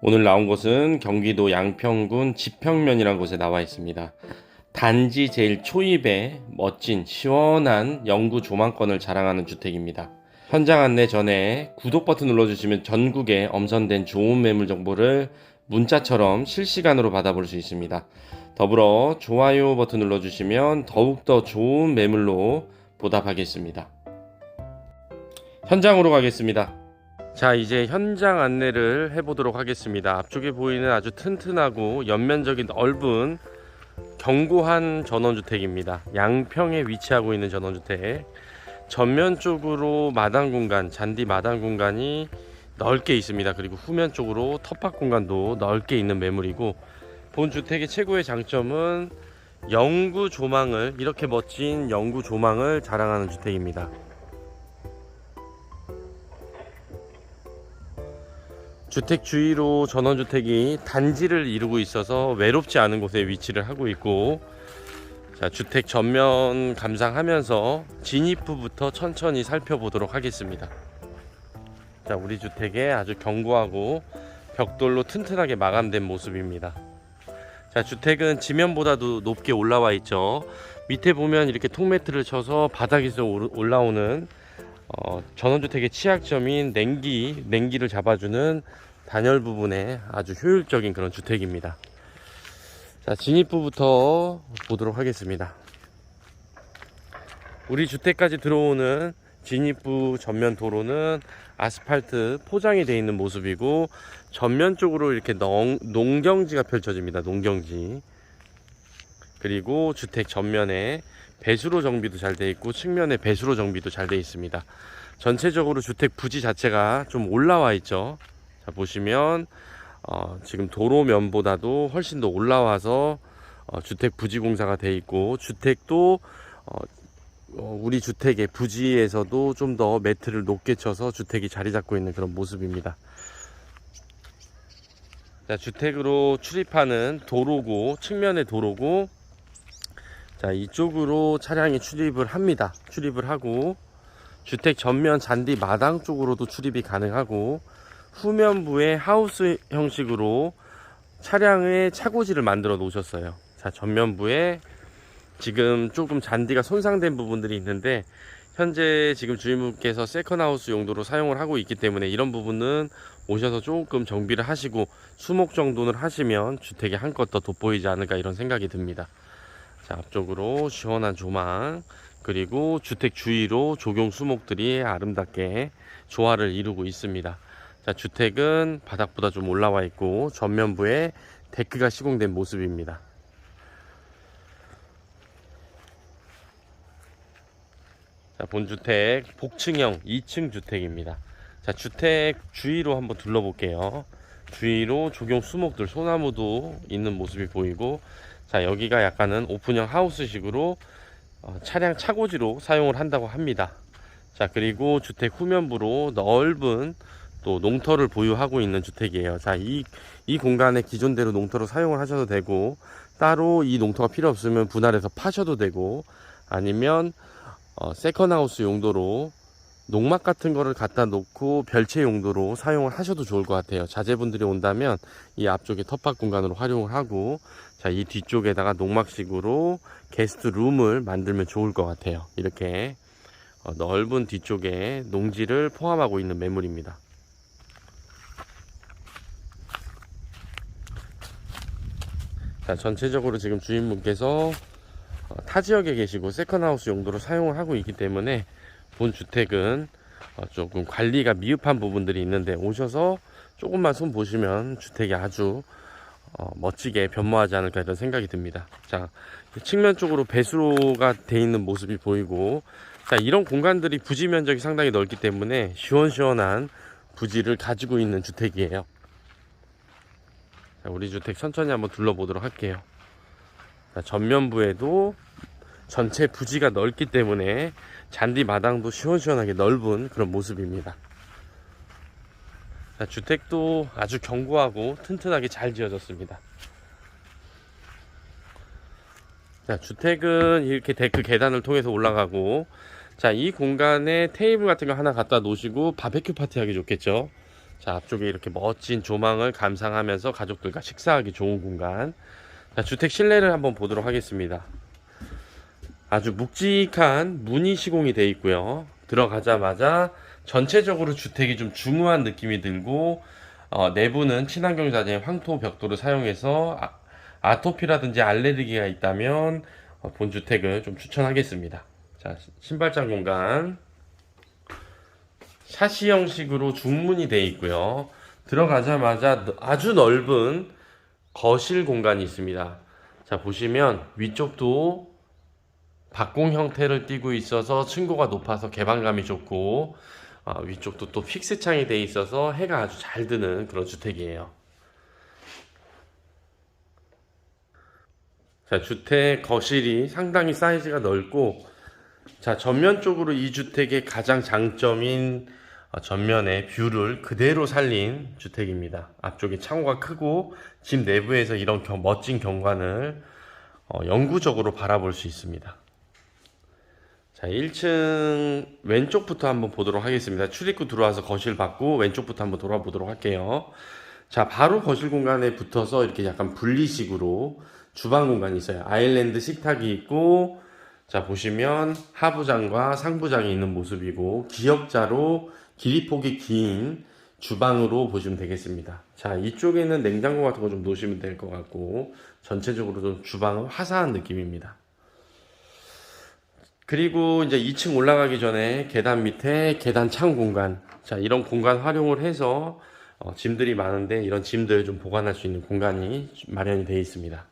오늘 나온 곳은 경기도 양평군 지평면이라는 곳에 나와 있습니다. 단지 제일 초입에 멋진 시원한 영구 조망권을 자랑하는 주택입니다. 현장 안내 전에 구독 버튼 눌러주시면 전국에 엄선된 좋은 매물 정보를 문자처럼 실시간으로 받아볼 수 있습니다. 더불어 좋아요 버튼 눌러주시면 더욱더 좋은 매물로 보답하겠습니다. 현장으로 가겠습니다. 자, 이제 현장 안내를 해보도록 하겠습니다. 앞쪽에 보이는 아주 튼튼하고 연면적인 넓은 견고한 전원주택입니다. 양평에 위치하고 있는 전원주택. 전면 쪽으로 마당 공간, 잔디 마당 공간이 넓게 있습니다. 그리고 후면 쪽으로 텃밭 공간도 넓게 있는 매물이고, 본 주택의 최고의 장점은 영구 조망을, 이렇게 멋진 영구 조망을 자랑하는 주택입니다. 주택 주위로 전원주택이 단지를 이루고 있어서 외롭지 않은 곳에 위치를 하고 있고 자, 주택 전면 감상하면서 진입부부터 천천히 살펴보도록 하겠습니다. 자, 우리 주택의 아주 견고하고 벽돌로 튼튼하게 마감된 모습입니다. 자, 주택은 지면보다도 높게 올라와 있죠. 밑에 보면 이렇게 통매트를 쳐서 바닥에서 올라오는 어, 전원주택의 취약점인 냉기, 냉기를 잡아주는 단열 부분에 아주 효율적인 그런 주택입니다. 자, 진입부부터 보도록 하겠습니다. 우리 주택까지 들어오는 진입부 전면 도로는 아스팔트 포장이 되어 있는 모습이고 전면 쪽으로 이렇게 농, 농경지가 펼쳐집니다. 농경지. 그리고 주택 전면에 배수로 정비도 잘돼 있고 측면에 배수로 정비도 잘돼 있습니다. 전체적으로 주택 부지 자체가 좀 올라와 있죠. 자 보시면 어, 지금 도로면보다도 훨씬 더 올라와서 어, 주택 부지 공사가 돼 있고 주택도 어, 어, 우리 주택의 부지에서도 좀 더 매트를 높게 쳐서 주택이 자리 잡고 있는 그런 모습입니다. 자, 주택으로 출입하는 도로고 측면의 도로고 자 이쪽으로 차량이 출입을 합니다 출입을 하고 주택 전면 잔디 마당 쪽으로도 출입이 가능하고 후면부에 하우스 형식으로 차량의 차고지를 만들어 놓으셨어요 자 전면부에 지금 조금 잔디가 손상된 부분들이 있는데 현재 지금 주인분께서 세컨하우스 용도로 사용을 하고 있기 때문에 이런 부분은 오셔서 조금 정비를 하시고 수목 정돈을 하시면 주택이 한껏 더 돋보이지 않을까 이런 생각이 듭니다 자, 앞쪽으로 시원한 조망, 그리고 주택 주위로 조경 수목들이 아름답게 조화를 이루고 있습니다. 자, 주택은 바닥보다 좀 올라와 있고, 전면부에 데크가 시공된 모습입니다. 자, 본주택 복층형 2층 주택입니다. 자, 주택 주위로 한번 둘러볼게요. 주위로 조경 수목들, 소나무도 있는 모습이 보이고, 자 여기가 약간은 오픈형 하우스식으로 어, 차량 차고지로 사용을 한다고 합니다 자 그리고 주택 후면부로 넓은 또 농터를 보유하고 있는 주택이에요 자 이 이 공간에 기존대로 농터로 사용을 하셔도 되고 따로 이 농터가 필요 없으면 분할해서 파셔도 되고 아니면 어, 세컨하우스 용도로 농막 같은 거를 갖다 놓고 별채 용도로 사용을 하셔도 좋을 것 같아요. 자제분들이 온다면 이 앞쪽에 텃밭 공간으로 활용을 하고 자, 이 뒤쪽에다가 농막식으로 게스트 룸을 만들면 좋을 것 같아요. 이렇게 어, 넓은 뒤쪽에 농지를 포함하고 있는 매물입니다. 자, 전체적으로 지금 주인분께서 어, 타 지역에 계시고 세컨하우스 용도로 사용을 하고 있기 때문에 본 주택은 어, 조금 관리가 미흡한 부분들이 있는데 오셔서 조금만 손 보시면 주택이 아주 어, 멋지게 변모하지 않을까 이런 생각이 듭니다. 자, 측면 쪽으로 배수로가 돼 있는 모습이 보이고, 자, 이런 공간들이 부지 면적이 상당히 넓기 때문에 시원시원한 부지를 가지고 있는 주택이에요. 자, 우리 주택 천천히 한번 둘러보도록 할게요. 자, 전면부에도 전체 부지가 넓기 때문에 잔디 마당도 시원시원하게 넓은 그런 모습입니다. 자, 주택도 아주 견고하고 튼튼하게 잘 지어졌습니다. 자, 주택은 이렇게 데크 계단을 통해서 올라가고, 자, 이 공간에 테이블 같은 거 하나 갖다 놓으시고 바베큐 파티 하기 좋겠죠. 자, 앞쪽에 이렇게 멋진 조망을 감상하면서 가족들과 식사하기 좋은 공간. 자, 주택 실내를 한번 보도록 하겠습니다. 아주 묵직한 무늬 시공이 되어 있고요. 들어가자마자 전체적으로 주택이 좀 중후한 느낌이 들고 어, 내부는 친환경 자재 황토 벽돌을 사용해서 아, 아토피라든지 알레르기가 있다면 어, 본 주택을 좀 추천하겠습니다. 자, 신발장 공간 샤시 형식으로 중문이 되어 있고요. 들어가자마자 아주 넓은 거실 공간이 있습니다. 자, 보시면 위쪽도 박공 형태를 띠고 있어서 층고가 높아서 개방감이 좋고 어, 위쪽도 또 픽스 창이 되어 있어서 해가 아주 잘 드는 그런 주택이에요. 자, 주택 거실이 상당히 사이즈가 넓고 자, 전면 쪽으로 이 주택의 가장 장점인 어, 전면의 뷰를 그대로 살린 주택입니다. 앞쪽에 창호가 크고 집 내부에서 이런 겨- 멋진 경관을 어, 영구적으로 바라볼 수 있습니다. 자, 1층 왼쪽부터 한번 보도록 하겠습니다. 출입구 들어와서 거실 받고 왼쪽부터 한번 돌아보도록 할게요. 자, 바로 거실 공간에 붙어서 이렇게 약간 분리식으로 주방 공간이 있어요. 아일랜드 식탁이 있고, 자, 보시면 하부장과 상부장이 있는 모습이고, 기역자로 길이 폭이 긴 주방으로 보시면 되겠습니다. 자, 이쪽에는 냉장고 같은 거 좀 놓으시면 될 것 같고, 전체적으로 좀 주방은 화사한 느낌입니다. 그리고 이제 2층 올라가기 전에 계단 밑에 계단 창 공간. 자, 이런 공간 활용을 해서 어, 짐들이 많은데 이런 짐들 좀 보관할 수 있는 공간이 마련이 되어 있습니다.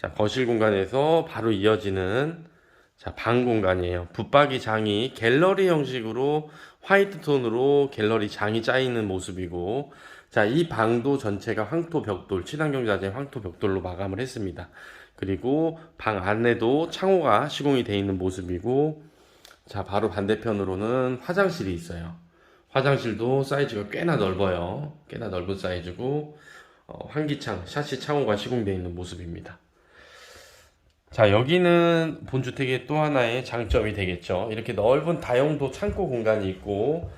자, 거실 공간에서 바로 이어지는 자, 방 공간이에요. 붙박이 장이 갤러리 형식으로 화이트 톤으로 갤러리 장이 짜 있는 모습이고 자, 이 방도 전체가 황토 벽돌, 친환경 자재 황토 벽돌로 마감을 했습니다. 그리고 방 안에도 창호가 시공이 되어 있는 모습이고 자, 바로 반대편으로는 화장실이 있어요. 화장실도 사이즈가 꽤나 넓어요. 꽤나 넓은 사이즈고 어, 환기창, 샤시 창호가 시공되어 있는 모습입니다. 자, 여기는 본주택의 또 하나의 장점이 되겠죠. 이렇게 넓은 다용도 창고 공간이 있고,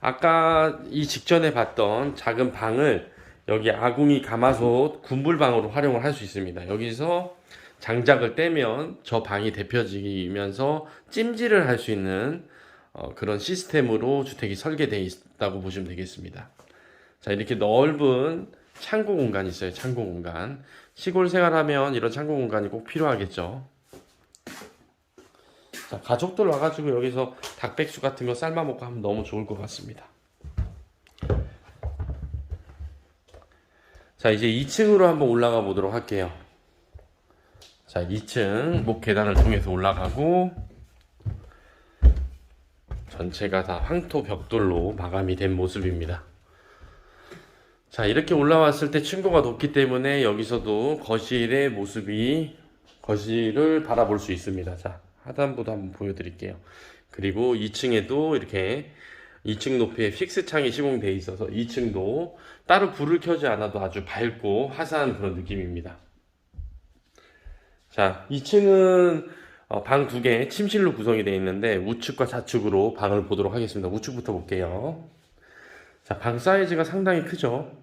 아까 이 직전에 봤던 작은 방을 여기 아궁이 가마솥 군불방으로 활용을 할 수 있습니다. 여기서 장작을 떼면 저 방이 데펴지면서 찜질을 할 수 있는 어, 그런 시스템으로 주택이 설계되어 있다고 보시면 되겠습니다. 자, 이렇게 넓은 창고 공간이 있어요. 창고 공간. 시골 생활하면 이런 창고 공간이 꼭 필요하겠죠. 자, 가족들 와가지고 여기서 닭백숙 같은 거 삶아 먹고 하면 너무 좋을 것 같습니다. 자, 이제 2층으로 한번 올라가 보도록 할게요. 자, 2층 목 계단을 통해서 올라가고 전체가 다 황토 벽돌로 마감이 된 모습입니다. 자, 이렇게 올라왔을 때 층고가 높기 때문에 여기서도 거실의 모습이 거실을 바라볼 수 있습니다. 자, 하단부도 한번 보여드릴게요. 그리고 2층에도 이렇게 2층 높이에 픽스 창이 시공되어 있어서 2층도 따로 불을 켜지 않아도 아주 밝고 화사한 그런 느낌입니다. 자, 2층은 어, 방두 개 침실로 구성이 되어 있는데 우측과 좌측으로 방을 보도록 하겠습니다. 우측부터 볼게요. 자, 방 사이즈가 상당히 크죠?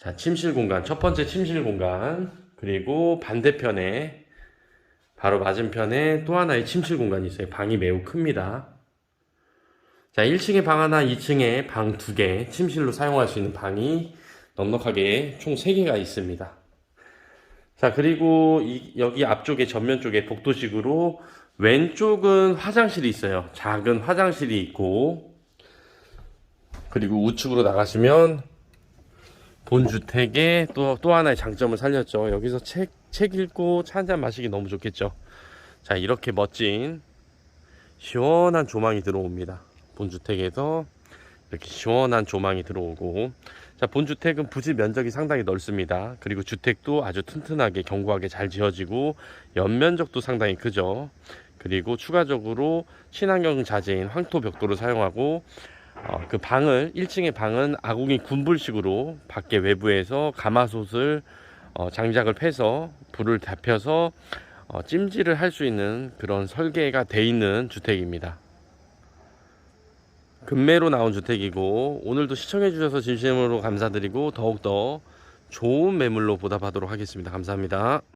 자, 침실 공간. 첫 번째 침실 공간. 그리고 반대편에, 바로 맞은편에 또 하나의 침실 공간이 있어요. 방이 매우 큽니다. 자, 1층에 방 하나, 2층에 방 두 개, 침실로 사용할 수 있는 방이 넉넉하게 총 3개가 있습니다. 자, 그리고 이, 여기 앞쪽에 전면 쪽에 복도식으로 왼쪽은 화장실이 있어요. 작은 화장실이 있고, 그리고 우측으로 나가시면 본 주택의 또, 또 하나의 장점을 살렸죠. 여기서 책, 책 읽고 차 한잔 마시기 너무 좋겠죠. 자, 이렇게 멋진 시원한 조망이 들어옵니다. 본 주택에서 이렇게 시원한 조망이 들어오고 자, 본 주택은 부지 면적이 상당히 넓습니다. 그리고 주택도 아주 튼튼하게 견고하게 잘 지어지고 연면적도 상당히 크죠. 그리고 추가적으로 친환경 자재인 황토 벽돌을 사용하고 어, 그 방을 1층의 방은 아궁이 군불식으로 밖에 외부에서 가마솥을 어, 장작을 패서 불을 다펴서 어, 찜질을 할 수 있는 그런 설계가 돼 있는 주택입니다. 금매로 나온 주택이고 오늘도 시청해 주셔서 진심으로 감사드리고 더욱더 좋은 매물로 보답하도록 하겠습니다. 감사합니다.